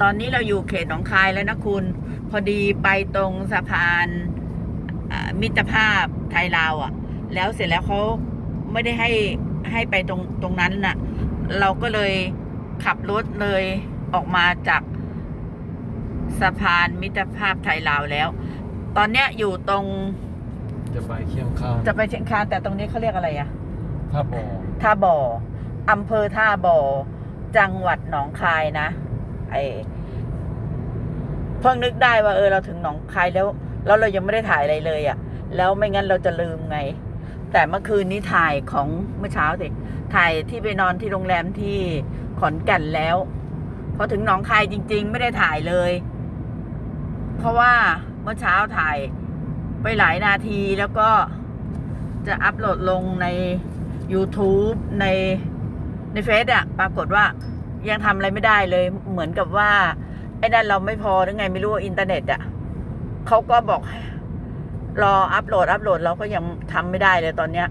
ตอนนี้เราอยู่เขตหนองคายแล้วนะคุณ พอดีไปตรงสะพานอ่ามิตรภาพไทยลาวอะ่ะ แล้วเสร็จแล้วเขาไม่ได้ให้ให้ไปตรงตรงนั้นน่ะ เราก็เลยขับรถเลยออกมาจากสะพานมิตรภาพไทยลาวแล้ว ตอนเนี้ยอยู่ตรง จะไปเคียงข้างจะไปเชียงคานแต่ตรงนี้เขาเรียกอะไรอะท่าบ่อท่าบ่ออำเภอท่าบ่อ จังหวัดหนองคายนะ ไอเพิ่งนึกได้ว่าเออเราถึงหนองคายแล้ว แล้วเรายังไม่ได้ถ่ายอะไรเลยอะ่ะ แล้วไม่งั้นเราจะลืมไง แต่เมื่อคืนนี้ถ่ายของเมื่อเช้าสิถ่ายที่ไปนอนที่โรงแรมที่ขอนแก่นแล้วพอถึงหนองคายจริง ๆ ไม่ได้ถ่ายเลย เพราะว่าเมื่อเช้าถ่ายไปหลายนาทีแล้วก็จะอัพโหลดลงใน YouTube ใน ในเฟซอะปรากฏว่ายังทำอะไรไม่ได้เลย เหมือนกับว่า ไอ้นั่นเราไม่พอหรือไงไม่รู้อินเทอร์เน็ตอะเขาก็บอกรออัพโหลด อัพโหลดเราก็ยังทำไม่ได้เลยตอนเนี้ย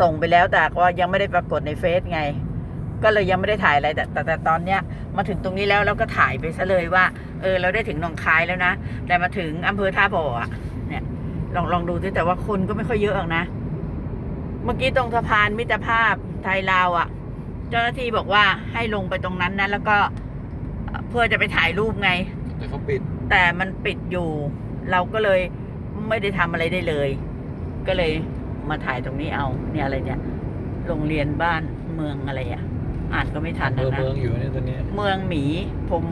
ส่งไปแล้วแต่ก็ยังไม่ได้ปรากฏในเฟซไง ก็เลยยังไม่ได้ถ่ายอะไรแต่แต่แต่ตอนเนี้ย มาถึงตรงนี้แล้วเราก็ถ่ายไปซะเลยว่า เออ เราได้ถึงหนองคายแล้วนะ แต่มาถึงอำเภอท่าบ่ออะเนี่ยลองลองดูสิแต่ว่าคนก็ไม่ค่อยเยอะหรอกนะ เมื่อกี้ตรงสะพานมิตรภาพไทยลาวอะ่ะ เจ้าหน้าที่บอกว่าให้ลงไปตรงนั้นนะแล้วก็เอ่อเพื่อจะไปถ่ายรูปไง แต่เขาปิด แต่มันปิดอยู่ เราก็เลยไม่ได้ทำอะไรได้เลย ก็เลยมาถ่ายตรงนี้เอาเนี่ยอะไรเนี่ยโรงเรียนบ้านเมืองอะไรอะ่ะ อ่านก็ไม่ทันเมืนะองนะ เมืองอยู่เนี่ยตัวเนี้ยเมืองหมีผม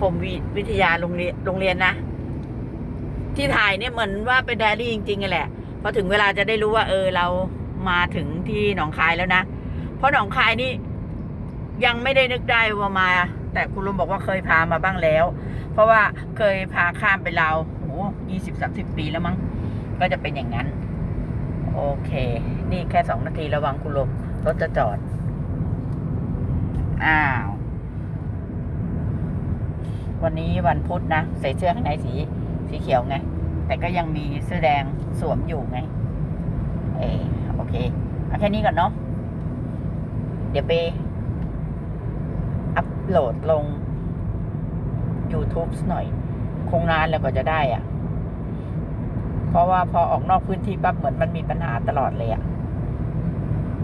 ผมวิวิทยาโรงเรียนโรงเรียนนะ ที่ถ่ายเนี่ยเหมือนว่าเป็นไดอารี่จริงๆกันแหละพอถึงเวลาจะได้รู้ว่า เออเรามาถึงที่หนองคายแล้วนะ เพราะหนองคายนี่ยังไม่ได้นึกได้ว่ามา แต่คุณลุงบอกว่าเคยพามาบ้างแล้ว เพราะว่าเคยพาข้ามไปลาวโอ้ยี่สิบสามสิบปีแล้วมั้ง ก็จะเป็นอย่างนั้น โอเค นี่แค่สองนาทีระวังคุณลุงรถจะจอด อ้าว วันนี้วันพุธนะ ใส่เสื้อข้างในสีสีเขียวไง แต่ก็ยังมีเสื้อแดงสวมอยู่ไง เออโอเคเอาแค่นี้ก่อนเนาะ เดี๋ยวไป อัพโหลดลง YouTube หน่อย คงนานแล้วก็จะได้อะเพราะว่าพอออกนอกพื้นที่ปั๊บเหมือนมันมีปัญหาตลอดเลยอะ